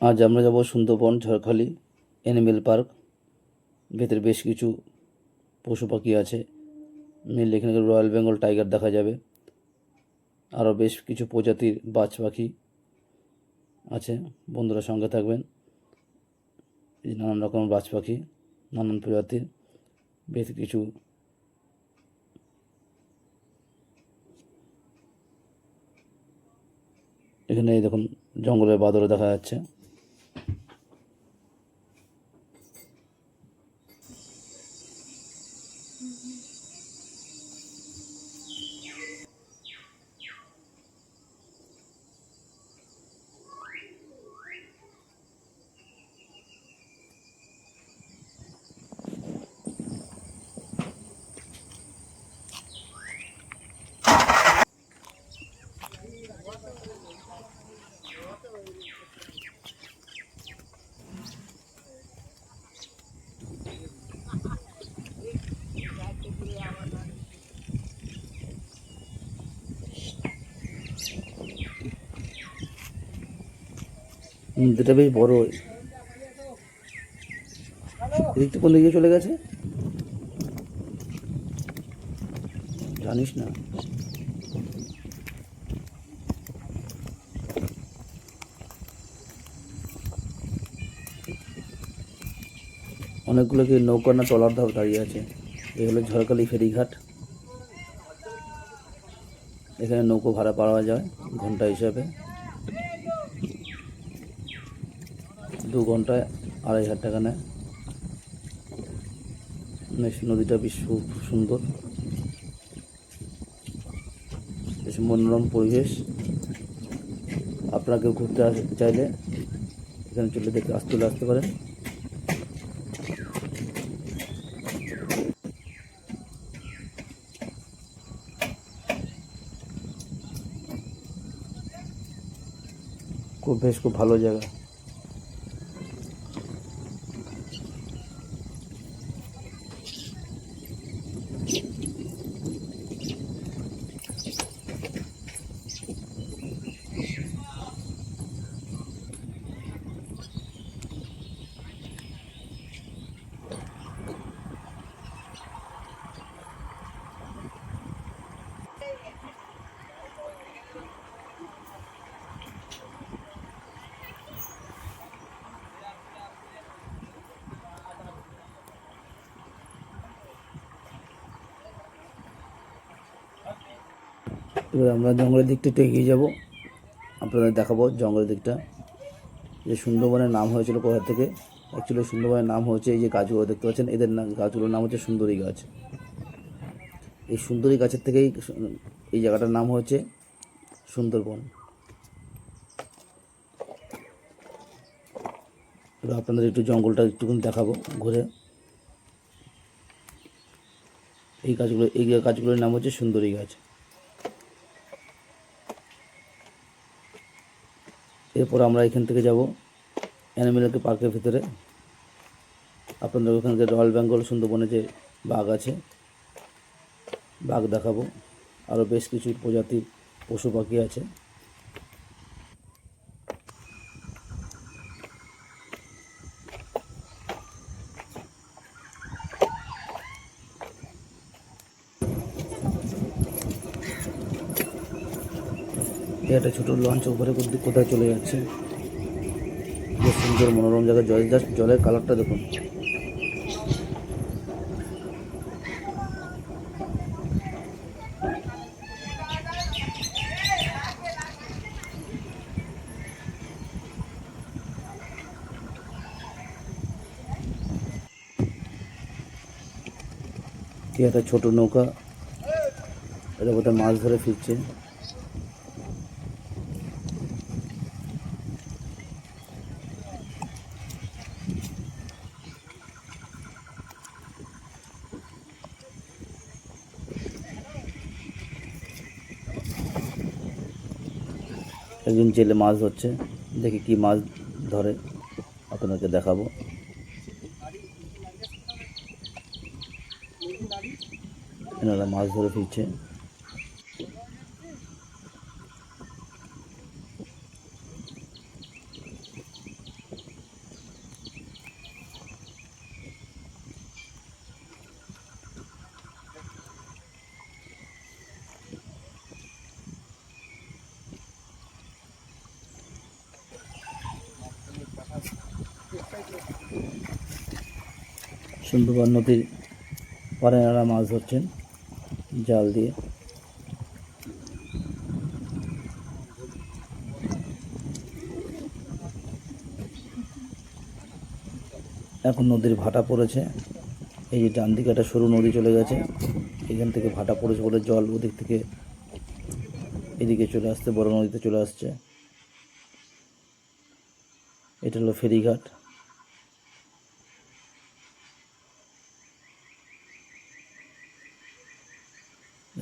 আজ আমরা যাব সুন্দরবন, ঝড়খালি অ্যানিমেল পার্ক ভেতরে বেশ কিছু পশু পাখি আছে। মেনলি এখানে রয়্যাল বেঙ্গল টাইগার দেখা যাবে। আরও বেশ কিছু প্রজাতির বাজ পাখি আছে। বন্ধুরা সঙ্গে থাকবেন। নানান রকম বাজ পাখি, নানান প্রজাতির বেশ কিছু এখানে দেখুন, জঙ্গলের বাদরও দেখা যাচ্ছে। মন্দিরটা বেশ বড়। এদিকটা কোন দিকে চলে গেছে? জানিস না। অনেকগুলো কি নৌকা না ধাপ দাঁড়িয়ে আছে। এগুলো ঝড়খালি ফেরিঘাট। এখানে নৌকো ভাড়া পাওয়া যায় ঘণ্টা হিসাবে। দু ঘন্টায় আড়াই হাজার টাকা নেয়। নদীটা বেশ সুন্দর। বেশ মনোরম পরিবেশ। আপনারা কেউ ঘুরতে আসতে চাইলে এখানে চলে দেখে আসতে চলে আসতে পারেন। খুব, বেশ খুব ভালো জায়গা। এবার আমরা জঙ্গলের দিকটা একটু এগিয়ে যাব। আপনাদের দেখাবো জঙ্গলের দিকটা। যে সুন্দরবনের নাম হয়েছিল কোথা থেকে? অ্যাকচুয়ালি সুন্দরবনের নাম হচ্ছে এই যে গাছগুলো দেখতে পাচ্ছেন, এদের নাম গাছগুলোর নাম হচ্ছে সুন্দরী গাছ। এই সুন্দরী গাছের থেকেই এই জায়গাটার নাম হচ্ছে সুন্দরবন। এবার আপনাদের একটু জঙ্গলটা একটুখানি দেখাবো ঘুরে। এই গাছগুলো এই গাছগুলোর নাম হচ্ছে সুন্দরী গাছ। এরপর আমরা এখান থেকে যাব অ্যানিমেল পার্কের ভিতরে। আপনাদের ওখানকার রয়্যাল বেঙ্গল, সুন্দরবনে যে বাঘ আছে, বাঘ দেখাবো। আরও বেশ কিছু প্রজাতির পশু পাখি আছে। একটা ছোটো লঞ্চ উপরে কোথায়- চলে যাচ্ছে। বেশ সুন্দর মনোরম জায়গায় জল জাস্ট জলের কালারটা দেখুন। একটা ছোট নৌকা। এটা কোথায় মাছ ধরে ফিরছে। একজন জেলে মাছ ধরছে। দেখি কি মাছ ধরে। আপনাকে দেখাবো। এনারা মাছ ধরে ফিরছে। সুন্দরবন নদীর পাড়ে এনারা মাছ ধরছেন জাল দিয়ে। এখন নদীর ভাটা পড়েছে। এই যে ডান দিকে একটা সরু নদী চলে গেছে। এখান থেকে ভাটা পড়েছে বলে জল ওদিক থেকে এদিকে চলে আসতে বড় নদীতে চলে আসছে। এটা হলো ফেরিঘাট।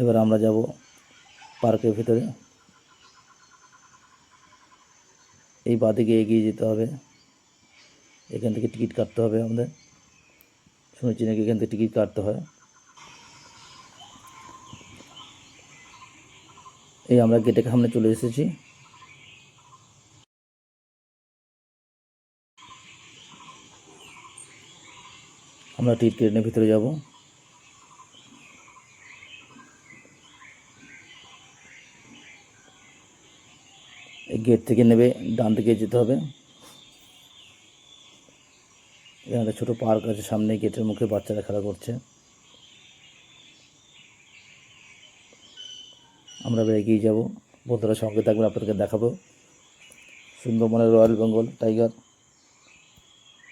এবার আমরা যাব পার্কের ভিতরে। এই বাদিকে এগিয়ে যেতে হবে। এখান থেকে টিকিট কাটতে হবে আমাদের। শুনেছি নাকি এখান থেকে টিকিট কাটতে হয়। এই আমরা গেটের সামনে চলে এসেছি। আমরা টিকিট ট্রেনের ভিতরে যাব। গেট থেকে নেবে, ডান দিকে যেতে হবে। এখানে একটা ছোটো পার্ক আছে, সামনে গেটের মুখে বাচ্চারা খেলা করছে। আমরা এগিয়ে যাব। বন্ধুরা, সঙ্গে থাকবেন, আপনাদেরকে দেখাবো। সুন্দরবনের রয়্যাল বেঙ্গল টাইগার,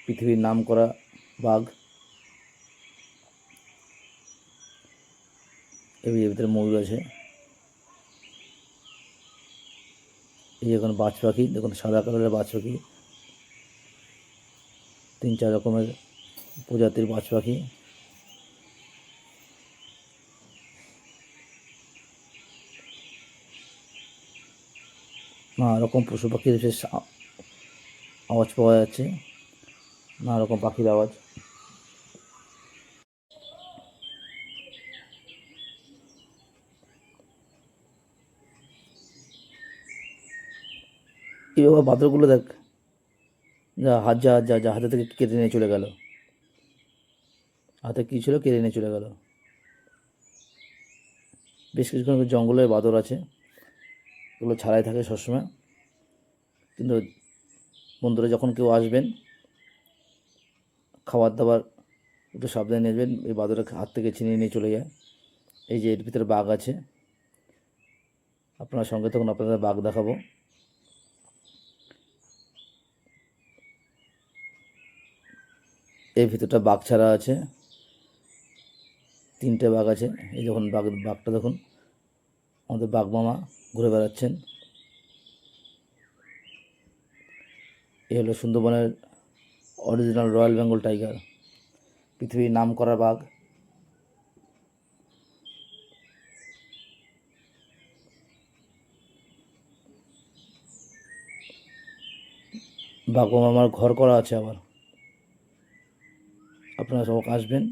পৃথিবীর নাম করা বাঘ। এর ভিতরে ময়ূর আছে। এই এখন বাজ পাখি, দেখুন সাদা কালারের বাজ পাখি। তিন চার রকমের প্রজাতির বাজ পাখি। নানা রকম পশু পাখির বিশেষ আওয়াজ পাওয়া যাচ্ছে, নানা রকম পাখির আওয়াজ। বাবা বাদরগুলো দেখ। যা হাত, যা যা যা, হাতে থেকে কেটে নিয়ে চলে গেল। হাতে কী ছিল কেড়ে নিয়ে চলে গেল। বেশ কিছুক্ষণ জঙ্গলের বাদর আছে। এগুলো ছাড়াই থাকে সবসময়। কিন্তু বন্ধুরা যখন কেউ আসবেন, খাবার দাবার একটু সাবধানে নেবেন। এই বাদরের হাত থেকে ছিনিয়ে নিয়ে চলে যায়। এই যে এর ভিতরে বাঘ আছে। আপনার সঙ্গে তখন আপনাদের বাঘ দেখাবো। এর ভিতরটা বাঘ ছাড়া আছে। তিনটে বাঘ আছে। এই যখন বাঘ, বাঘটা দেখুন। আমাদের বাঘ মামা ঘুরে বেড়াচ্ছেন। এই হলো সুন্দরবনের অরিজিনাল রয়্যাল বেঙ্গল টাইগার পৃথিবীর নাম করা বাঘ। বাঘ মামার ঘর করা আছে আবার। আপনারা সব আসবেন।